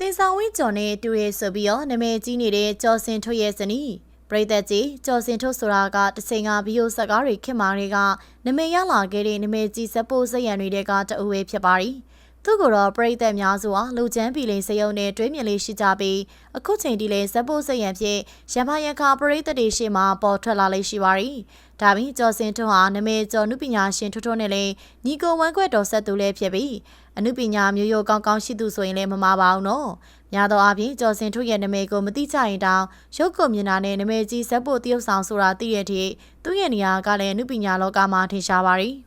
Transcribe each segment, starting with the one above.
တင်ဆောင်ဝင်းကျော်နဲ့တူရဲဆိုပြီးတော့နာမည်ကြီးနေတဲ့ကျော်စင်ထွတ်ရဲ့ဇနီးပရိသတ်ကြီးကျော်စင်ထွတ်ဆိုတာကတချိန်ကဗီယိုစကားတွေခင်မာတွေကနာမည်ရလာခဲ့တဲ့နာမည်ကြီးဇက်ပိုးစက်ရံတွေကတအူဝေးဖြစ်ပါရီ သူကိုယ်တော့ပရိသတ်များစွာလူချမ်းပီလိန်စရုံနဲ့တွဲမြင်လေးရှိကြပြီးအခုချိန်ဒီလေဇက်ပိုးစက်ရံဖြစ်ရမယခပရိသတ်တွေရှေ့မှာပေါ်ထွက်လာလေးရှိပါရီဒါပြီးကျော်စင်ထွတ်ဟာနာမည်ကျော်နုပညာရှင်ထွတ်ထွတ်နဲ့လည်းညီကိုဝမ်းခွက်တော်ဆက်သူလည်းဖြစ်ပြီးအနုပညာမျိုးရိုးကောင်းကောင်းရှိသူဆိုရင်လည်းမမှားပါဘူးနော်။များသောအားဖြင့်ကျော်စင်ထွတ်ရဲ့နာမည်ကိုမသိကြရင်တောင်ရုပ်ကိုမြင်တာနဲ့နာမည်ကြီးဇက်ဖို့တရုပ်ဆောင်ဆိုတာသိရတဲ့အထိသူ့ရဲ့နေရာကလည်းအနုပညာလောကမှာထင်ရှားပါရီ။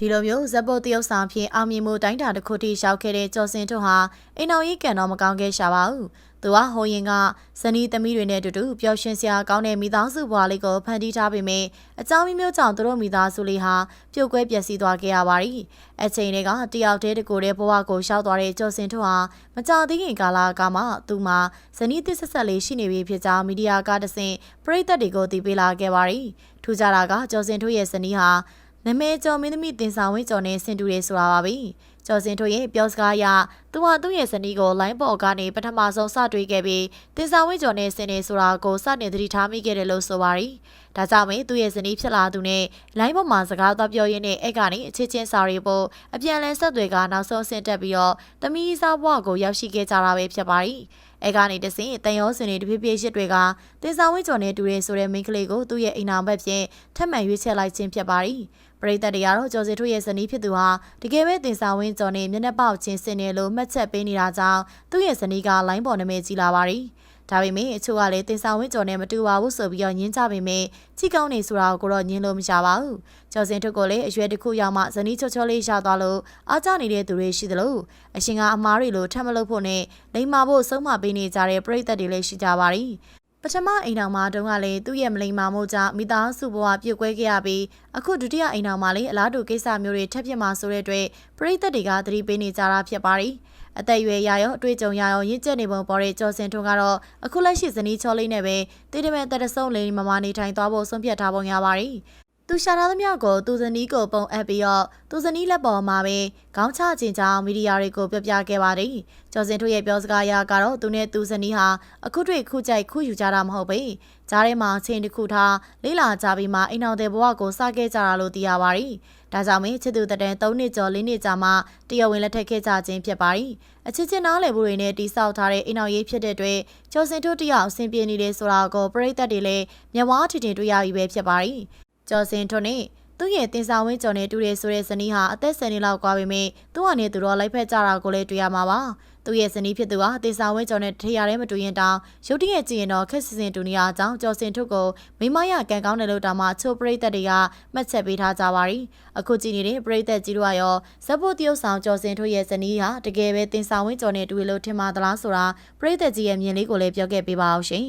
ဒီလိုမျိုးဇက်ပုတ်တရုပ်ဆောင်ဖြင့်အောင်မြင်မှုတိုင်းတာတစ်ခုထိရောက်ခဲ့တဲ့ကျော်စင်ထွတ်ဟာအိမ်အောင်ရေးကန်တော့မကောင်းခဲ့ရှာပါဘူး။သူကဟိုရင်ကဇနီးသမီးတွေနဲ့အတူတူပျော်ရွှင်စရာကောင်းတဲ့မိသားစုဘဝလေးကိုဖန်တီးထားပေမယ့်အကြောင်းမျိုးမျိုးကြောင့်သူတို့မိသားစုလေးဟာပြုတ်ကွဲပျက်စီးသွားခဲ့ရပါရီ။အချိန်တွေကတယောက်တည်းတကိုယ်တည်းဘဝကိုရှောက်သွားတဲ့ကျော်စင်ထွတ်ဟာမကြာသေးခင်ကာလကမှသူမှာဇနီးတစ်ဆက်ဆက်လေးရှိနေပြီဖြစ်ကြောင်းမီဒီယာကတဆင့်ပရိသတ်တွေကိုသိပေးလာခဲ့ပါရီ။ထူးခြားတာကကျော်စင်ထွတ်ရဲ့ဇနီးဟာ နမဲကျော်မင်းသမီးတင်ဆောင်ဝင်းကျော်နဲ့ဆင်တူရဲဆိုတာပါပဲ။ ကျော်စင်တို့ရဲ့ပြောစကားအရသူဟာသူ့ရဲ့ဇနီးကိုလိုင်းပေါ်ကနေပထမဆုံးစတွေ့ခဲ့ပြီးတင်ဆောင်ဝင်းကျော်နဲ့ဆင်နေဆိုတာကိုစတင်သတိထားမိခဲ့တယ်လို့ဆိုပါရီ။ဒါကြောင့်မင်းသူ့ရဲ့ဇနီးဖြစ်လာသူနဲ့လိုင်းပေါ်မှာစကားသွားပြောရင်းနဲ့အဲ့ကနေအချစ်ချင်းစာရီပို့အပြန်လည်ဆက်တွေကနောက်ဆုံးဆင့်တက်ပြီးတော့တမီးစားဘွားကိုရောက်ရှိခဲ့ကြတာပဲဖြစ်ပါရီ။အဲကနေတစင်တန်ရောစင်တွေတဖြည်းဖြည်းရှစ်တွေကတင်ဆောင်ဝင်းကျော်နဲ့တူရဲဆိုတဲ့မိန်းကလေးကိုသူ့ရဲ့အိမ်နာဘက်ဖြင့်ထပ်မံရွေးချယ်လိုက်ခြင်းဖြစ်ပါရီ။ပရိသတ်တွေကတော့ကျော်စီထွေရဲ့ဇနီးဖြစ်သူဟာတကယ်ပဲတင်ဆောင်ဝင်းကျော်နဲ့မျက်နှာပေါက်ချင်းစင်နေလို့မှတ်ချက်ပေးနေတာကြောင့်သူ့ရဲ့ဇနီးကလိုင်းပေါ်နာမည်ကြီးလာပါရီဒါပေမဲ့အချို့ကလည်းတင်ဆောင်ဝင်းကျော်နဲ့မတူပါဘူးဆိုပြီးတော့ညင်းကြပေမဲ့ချီကောင်းနေဆိုတာကိုတော့ညင်းလို့မရပါဘူး။ကျော်စင်ထုတ်ကိုလည်းအရွယ်တစ်ခုရောက်မှဇနီးချောချောလေးရသွားလို့အားကြနေတဲ့သူတွေရှိသလိုအရှင်ကအမားတွေလိုထပ်မလုပ်ဖို့နဲ့လိမ္မာဖို့ဆုံးမပေးနေကြတဲ့ပရိသတ်တွေလည်းရှိကြပါရီ။ပ ထမအိမ်တော်မှာတုန်းကလည်းသူ့ရဲ့မလိမ္မာမှုကြောင့်မိသားစုဘဝပြုတ်ကွဲခဲ့ရပြီးအခုဒုတိယအိမ်တော်မှာလည်းအလားတူကိစ္စမျိုးတွေထပ်ဖြစ်မှာဆိုတဲ့အတွက်ပရိသတ်တွေကသတိပေးနေကြတာဖြစ်ပါရီအသက်အရွယ်ရရောအတွေ့အကြုံရရောရင့်ကျက်နေပုံပေါ်တဲ့ကျော်စင်ထွန်းကတော့အခုလက်ရှိဇနီးချောလေးနဲ့ပဲတိတိမဲ့တက်တဆုံးလေးမမနေထိုင်သွားဖို့ဆုံးဖြတ်ထားပုံရပါရီ သူရှာထားသမျှကိုသူဇနီးကိုပုံအပ်ပြီးတော့သူဇနီးလက်ပေါ်မှာပဲခေါင်းချခြင်းကြောင့်မီဒီယာတွေကိုပြပြခဲ့ပါတယ်။ကျော်စင်တို့ရဲ့ပြောစကားအရကတော့သူနဲ့သူဇနီးဟာအခုတွေ့ခုကြိုက်ခုယူကြတာမဟုတ်ပဲ။ကြားထဲမှာချင်းတစ်ခုထားလေးလာကြပြီးမှအိမ်အောင်တဲ့ဘဝကိုစခဲ့ကြတာလို့သိရပါတယ်။ဒါကြောင့်မင်းချစ်သူတဲ့3နှစ်ကျော်4နှစ်ကြာမှတရဝင်လက်ထက်ခဲ့ကြခြင်းဖြစ်ပါတယ်။အချစ်ချင်းနားလည်မှုတွေနဲ့တိဆောက်ထားတဲ့အိမ်အောင်ရေးဖြစ်တဲ့အတွက်ကျော်စင်တို့တယောက်အဆင်ပြေနေတယ်ဆိုတာကိုပရိသတ်တွေလည်းမျက်ဝါးထင်ထင်တွေ့ရပြီပဲဖြစ်ပါတယ်။ ကျော်စင်ထွန်းနဲ့သူ့ရဲ့တင်ဆောင်ဝင်းကျော်နဲ့တူတယ်ဆိုတဲ့ဇနီးဟာအသက်10နှစ်လောက်ကွာပေမဲ့သူ့ဟာနဲ့သူတော့လိုက်ဖက်ကြတာကိုလည်းတွေ့ရမှာပါသူ့ရဲ့ဇနီးဖြစ်သူဟာတင်ဆောင်ဝင်းကျော်နဲ့ထရရဲမတူရင်တောင်ရုတ်တရက်ကြည့်ရင်တော့ခက်စစင်တူနေရအောင်ကျော်စင်ထုတ်ကိုမိမရကန်ကောင်းတယ်လို့တောင်မှချိုပရိသတ်တွေကမှတ်ချက်ပေးထားကြပါရီအခုကြည့်နေတဲ့ပရိသတ်ကြီးတို့ကရောဇက်ဖို့တရုတ်ဆောင်ကျော်စင်ထုတ်ရဲ့ဇနီးဟာတကယ်ပဲတင်ဆောင်ဝင်းကျော်နဲ့တူလို့ထင်မှာသလားဆိုတာပရိသတ်ကြီးရဲ့မြင်လေးကိုလည်းပြောခဲ့ပေးပါအောင်ရှင်